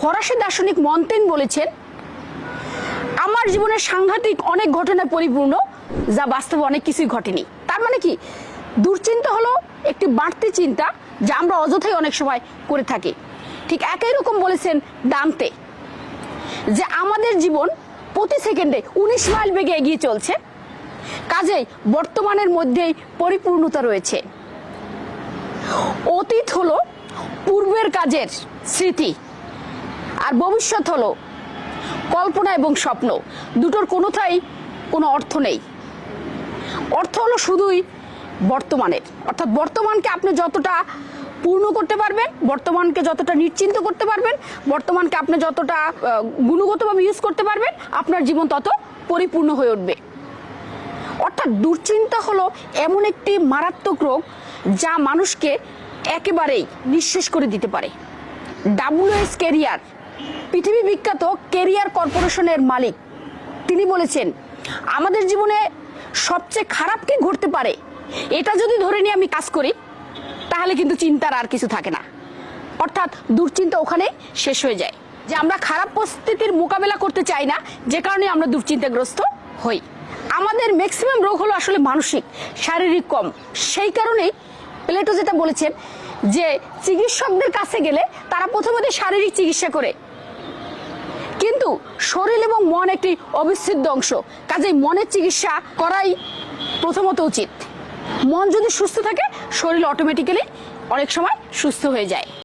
ফরাসি দার্শনিক মন্তেন বলেছেন, আমার জীবনে সাংঘাতিক অনেক ঘটনা পরিপূর্ণ, যা বাস্তবে অনেক কিছুই ঘটেনি। তার মানে কি? দুশ্চিন্তা হলো একটি বাড়তি চিন্তা, যা আমরা অযথাই অনেক সময় করে থাকি। ঠিক একই রকম বলেছেন দান্তে, যে আমাদের জীবন প্রতি সেকেন্ডে উনিশ মাইল বেগে এগিয়ে চলছে। কাজেই বর্তমানের মধ্যেই পরিপূর্ণতা রয়েছে। অতীত হলো পূর্বের কাজের স্মৃতি। আর ভবিষ্যৎ হলো কল্পনা এবং স্বপ্ন। দুটোর কোনোটাই কোনো অর্থ নেই। অর্থ হলো শুধুই বর্তমানের। অর্থাৎ বর্তমানকে আপনি যতটা পূর্ণ করতে পারবেন, বর্তমানকে যতটা নিশ্চিন্ত করতে পারবেন, বর্তমানকে আপনি যতটা গুণগতভাবে ইউজ করতে পারবেন, আপনার জীবন তত পরিপূর্ণ হয়ে উঠবে। অর্থাৎ দুশ্চিন্তা হলো এমন একটি মারাত্মক রোগ যা মানুষকে একেবারেই নিঃশেষ করে দিতে পারে। ডাব্লিউএস কেরিয়ার পৃথিবী বিখ্যাত কেরিয়ার কর্পোরেশনের মালিক। তিনি বলেছেন, আমাদের জীবনে সবচেয়ে খারাপ কি ঘটতে পারে? এটা যদি ধরে নিয়ে আমি কাজ করি, তাহলে কিন্তু চিন্তার আর কিছু থাকে না। অর্থাৎ দুশ্চিন্তা ওখানেই শেষ হয়ে যায়। যে আমরা খারাপ পরিস্থিতির মোকাবেলা করতে চাই না, যে কারণে আমরা দুশ্চিন্তাগ্রস্ত হই। আমাদের ম্যাক্সিমাম রোগ হলো আসলে মানসিক, শারীরিক কম। সেই কারণেই প্লেটো যেটা বলেছেন যে, চিকিৎসকদের কাছে গেলে তারা প্রথমত শারীরিক চিকিৎসা করে। কিন্তু শরীর এবং মন একটি অবিচ্ছেদ্য অংশ। কাজেই মনের চিকিৎসা করাই প্রথমত উচিত। মন যদি সুস্থ থাকে, শরীর অটোমেটিক্যালি অনেক সময় সুস্থ হয়ে যায়।